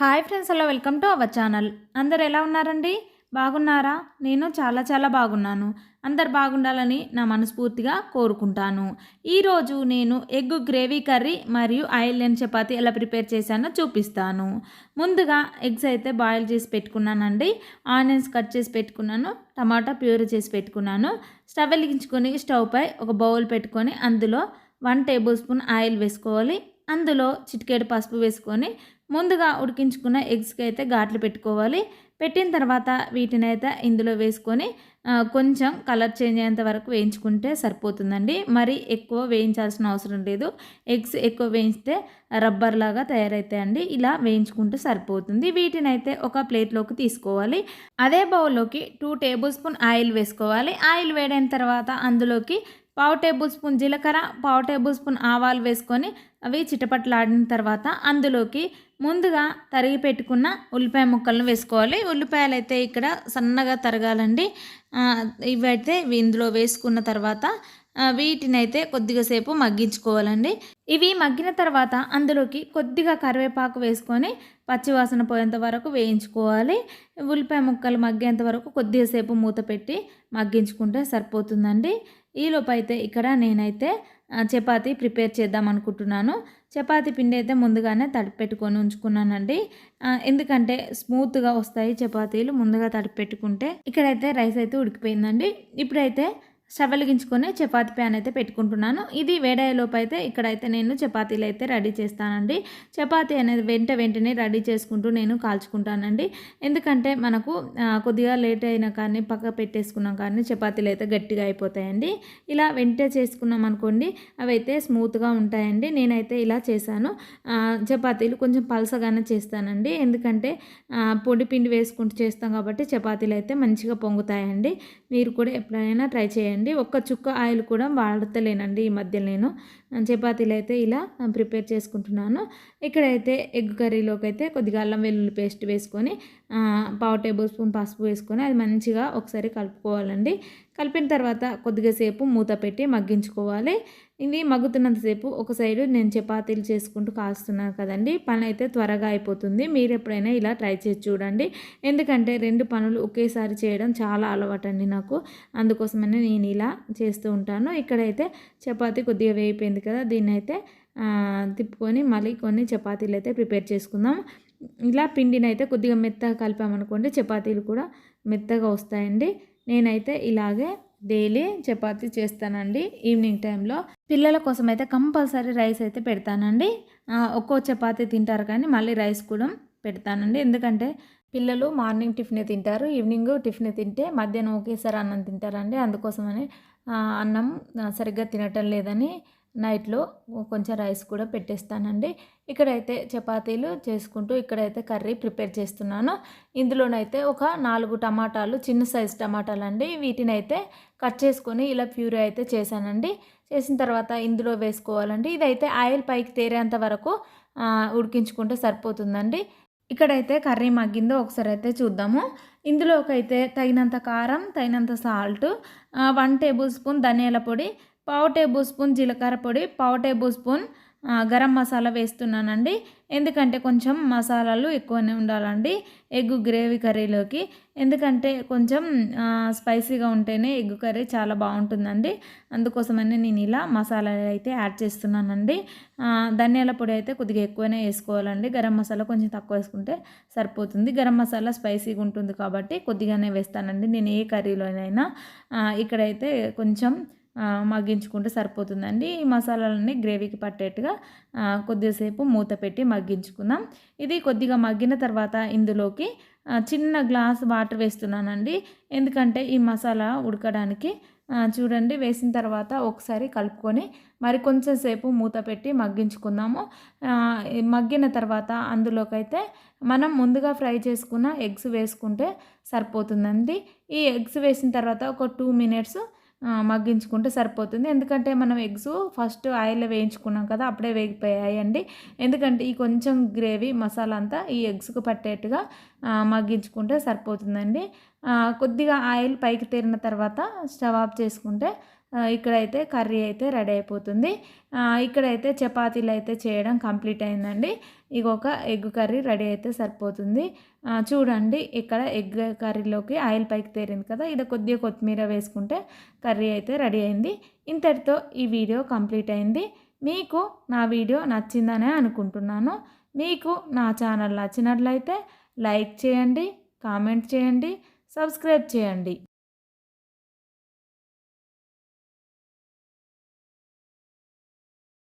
Hi friends hello welcome to our channel. అందరు ఎలా ఉన్నారండి? బాగున్నారా? నేను చాలా చాలా బాగున్నాను. అందరు బాగుండాలని నా మనస్ఫూర్తిగా కోరుకుంటాను. ఈరోజు నేను ఎగ్ గ్రేవీ కర్రీ మరియు ఆయిల్ లేని చపాతి ఎలా ప్రిపేర్ చేశానో చూపిస్తాను. ముందుగా ఎగ్స్ అయితే బాయిల్ చేసి పెట్టుకున్నానండి. ఆనియన్స్ కట్ చేసి పెట్టుకున్నాను. టమాటా ప్యూర్ చేసి పెట్టుకున్నాను. స్టవ్ వెలిగించుకొని స్టవ్ పై ఒక బౌల్ పెట్టుకొని అందులో వన్ టేబుల్ స్పూన్ ఆయిల్ వేసుకోవాలి. అందులో చిటికేడు పసుపు వేసుకొని ముందుగా ఉడికించుకున్న ఎగ్స్కి అయితే ఘాట్లు పెట్టుకోవాలి. పెట్టిన తర్వాత వీటిని అయితే ఇందులో వేసుకొని కొంచెం కలర్ చేంజ్ అయ్యేంత వరకు వేయించుకుంటే సరిపోతుందండి. మరి ఎక్కువ వేయించాల్సిన అవసరం లేదు. ఎగ్స్ ఎక్కువ వేయిస్తే రబ్బర్ లాగా తయారవుతాయండి ఇలా వేయించుకుంటే సరిపోతుంది. వీటిని అయితే ఒక ప్లేట్లోకి తీసుకోవాలి. అదే బౌల్లోకి టూ టేబుల్ స్పూన్ ఆయిల్ వేసుకోవాలి. ఆయిల్ వేడైన తర్వాత అందులోకి పావు టేబుల్ స్పూన్ జీలకర్ర పావు టేబుల్ స్పూన్ ఆవాలు వేసుకొని అవి చిటపట్లాడిన తర్వాత అందులోకి ముందుగా తరిగి పెట్టుకున్న ఉల్లిపాయ ముక్కలను వేసుకోవాలి. ఉల్లిపాయలు అయితే ఇక్కడ సన్నగా తరగాలండి. ఇవైతే ఇందులో వేసుకున్న తర్వాత వీటిని వీటినైతే కొద్దిగా సేపు మగ్గించుకోవాలండి. ఇవి మగ్గిన తర్వాత అందులోకి కొద్దిగా కరివేపాకు వేసుకొని పచ్చివాసన పోయేంత వరకు వేయించుకోవాలి. ఉల్లిపాయ ముక్కలు మగ్గేంత వరకు కొద్దిగా సేపు మూత పెట్టి మగ్గించుకుంటే సరిపోతుందండి. ఈలోపు అయితే ఇక్కడ నేనైతే చపాతీ ప్రిపేర్ చేద్దాం అనుకుంటున్నాను. చపాతీ పిండి అయితే ముందుగానే తడిపెట్టుకొని ఉంచుకున్నానండి. ఎందుకంటే స్మూత్గా వస్తాయి చపాతీలు ముందుగా తడిపెట్టుకుంటే ఇక్కడైతే రైస్ అయితే ఉడికిపోయిందండి. ఇప్పుడైతే స్టవ్ వెలిగించుకొని చపాతీ ప్యాన్ అయితే పెట్టుకుంటున్నాను. ఇది వేడయ్యేలోపు అయితే ఇక్కడైతే నేను చపాతీలు అయితే రెడీ చేస్తానండి. చపాతీ అనేది వెంట వెంటనే రెడీ చేసుకుంటూ నేను కాల్చుకుంటానండి. ఎందుకంటే మనకు కొద్దిగా లేట్ అయినా కానీ పక్క పెట్టేసుకున్నాం కానీ చపాతీలు అయితే గట్టిగా అయిపోతాయండి. ఇలా వెంట చేసుకున్నాం అనుకోండి అవి అయితే స్మూత్గా ఉంటాయండి. నేనైతే ఇలా చేశాను. చపాతీలు కొంచెం పలసగానే చేస్తానండి. ఎందుకంటే పొడి పిండి వేసుకుంటూ చేస్తాం కాబట్టి చపాతీలు అయితే మంచిగా పొంగుతాయండి. మీరు కూడా ఎప్పుడైనా ట్రై చేయండి. ఒక్క చుక్క ఆయిల్ కూడా వాడతలేనండి ఈ మధ్య నేను. చపాతీలు అయితే ఇలా ప్రిపేర్ చేసుకుంటున్నాను. ఇక్కడైతే ఎగ్ కర్రీలోకి అయితే కొద్దిగా అల్లం వెల్లుల్లి పేస్ట్ వేసుకొని పావు టేబుల్ స్పూన్ పసుపు వేసుకొని అది మంచిగా ఒకసారి కలుపుకోవాలండి. కలిపిన తర్వాత కొద్దిగా సేపు మూత పెట్టి మగ్గించుకోవాలి. ఇది మగ్గుతున్నంతసేపు ఒక సైడు నేను చపాతీలు చేసుకుంటూ కాస్తున్నాను కదండి. పని అయితే త్వరగా అయిపోతుంది. మీరు ఎప్పుడైనా ఇలా ట్రై చేసి చూడండి. ఎందుకంటే రెండు పనులు ఒకేసారి చేయడం చాలా అలవాటండి నాకు. అందుకోసమనే నేను ఇలా చేస్తూ ఉంటాను. ఇక్కడైతే చపాతీ కొద్దిగా వేయిపోయింది కదా దీన్ని అయితే తిప్పుకొని మళ్ళీ కొన్ని చపాతీలు అయితే ప్రిపేర్ చేసుకుందాం. ఇలా పిండిని అయితే కొద్దిగా మెత్తగా కలిపామనుకోండి చపాతీలు కూడా మెత్తగా వస్తాయండి. నేనైతే ఇలాగే డైలీ చపాతి చేస్తానండి. ఈవినింగ్ టైంలో పిల్లల కోసం అయితే కంపల్సరీ రైస్ అయితే పెడతానండి. ఒక్కో చపాతి తింటారు కానీ మళ్ళీ రైస్ కూడా పెడతానండి. ఎందుకంటే పిల్లలు మార్నింగ్ టిఫిన్ తింటారు ఈవినింగ్ టిఫిన్ తింటే మధ్యాహ్నం ఒకేసారి అన్నం తింటారండి. అందుకోసమని అన్నం సరిగ్గా తినటం లేదని నైట్లో కొంచెం రైస్ కూడా పెట్టేస్తానండి. ఇక్కడైతే చపాతీలు చేసుకుంటూ ఇక్కడైతే కర్రీ ప్రిపేర్ చేస్తున్నాను. ఇందులోనైతే ఒక నాలుగు టమాటాలు చిన్న సైజు టమాటాలు అండి వీటిని అయితే కట్ చేసుకొని ఇలా ప్యూరీ అయితే చేశానండి. చేసిన తర్వాత ఇందులో వేసుకోవాలండి. ఇదైతే ఆయిల్ పైకి తేరేంత వరకు ఉడికించుకుంటే సరిపోతుందండి. ఇక్కడైతే కర్రీ మగ్గిందో ఒకసారి అయితే చూద్దాము. ఇందులోకి అయితే తగినంత కారం తగినంత సాల్ట్ వన్ టేబుల్ స్పూన్ ధనియాల పొడి పావు టేబుల్ స్పూన్ జీలకర్ర పొడి పావు టేబుల్ స్పూన్ గరం మసాలా వేస్తున్నానండి. ఎందుకంటే కొంచెం మసాలాలు ఎక్కువనే ఉండాలండి ఎగ్ గ్రేవీ కర్రీలోకి. ఎందుకంటే కొంచెం స్పైసీగా ఉంటేనే ఎగ్ కర్రీ చాలా బాగుంటుందండి. అందుకోసమని నేను ఇలా మసాలాలు అయితే యాడ్ చేస్తున్నానండి. ధనియాల పొడి అయితే కొద్దిగా ఎక్కువనే వేసుకోవాలండి. గరం మసాలా కొంచెం తక్కువ వేసుకుంటే సరిపోతుంది. గరం మసాలా స్పైసీగా ఉంటుంది కాబట్టి కొద్దిగానే వేస్తానండి. నేను ఏ కర్రీలోనైనా ఇక్కడైతే కొంచెం మగ్గించుకుంటే సరిపోతుందండి. ఈ మసాలాలన్నీ గ్రేవీకి పట్టేట్టుగా కొద్దిసేపు మూత పెట్టి మగ్గించుకుందాం. ఇది కొద్దిగా మగ్గిన తర్వాత ఇందులోకి చిన్న గ్లాస్ వాటర్ వేస్తున్నానండి. ఎందుకంటే ఈ మసాలా ఉడకడానికి చూడండి వేసిన తర్వాత ఒకసారి కలుపుకొని మరి కొంచెం సేపు మూత పెట్టి మగ్గించుకుందాము. మగ్గిన తర్వాత అందులోకైతే మనం ముందుగా ఫ్రై చేసుకున్న ఎగ్స్ వేసుకుంటే సరిపోతుందండి. ఈ ఎగ్స్ వేసిన తర్వాత ఒక టూ మినిట్స్ మగ్గించుకుంటే సరిపోతుంది. ఎందుకంటే మనం ఎగ్స్ ఫస్ట్ ఆయిల్లో వేయించుకున్నాం కదా అప్పుడే వేగిపోయాయండి. ఎందుకంటే ఈ కొంచెం గ్రేవీ మసాలా అంతా ఈ ఎగ్స్కు పట్టేట్టుగా మగ్గించుకుంటే సరిపోతుందండి. కొద్దిగా ఆయిల్ పైకి తీరిన తర్వాత స్టవ్ ఆఫ్ చేసుకుంటే ఇక్కడైతే కర్రీ అయితే రెడీ అయిపోతుంది. ఇక్కడైతే చపాతీలు అయితే చేయడం కంప్లీట్ అయిందండి. ఇక ఒక ఎగ్ కర్రీ రెడీ అయితే సరిపోతుంది. చూడండి ఇక్కడ ఎగ్ కర్రీలోకి ఆయిల్ పైకి తేరింది కదా ఇది కొద్దిగా కొత్తిమీర వేసుకుంటే కర్రీ అయితే రెడీ అయింది. ఇంతటితో ఈ వీడియో కంప్లీట్ అయింది. మీకు నా వీడియో నచ్చిందనే అనుకుంటున్నాను. మీకు నా ఛానల్ నచ్చినట్లయితే లైక్ చేయండి కామెంట్ చేయండి సబ్స్క్రైబ్ చేయండి.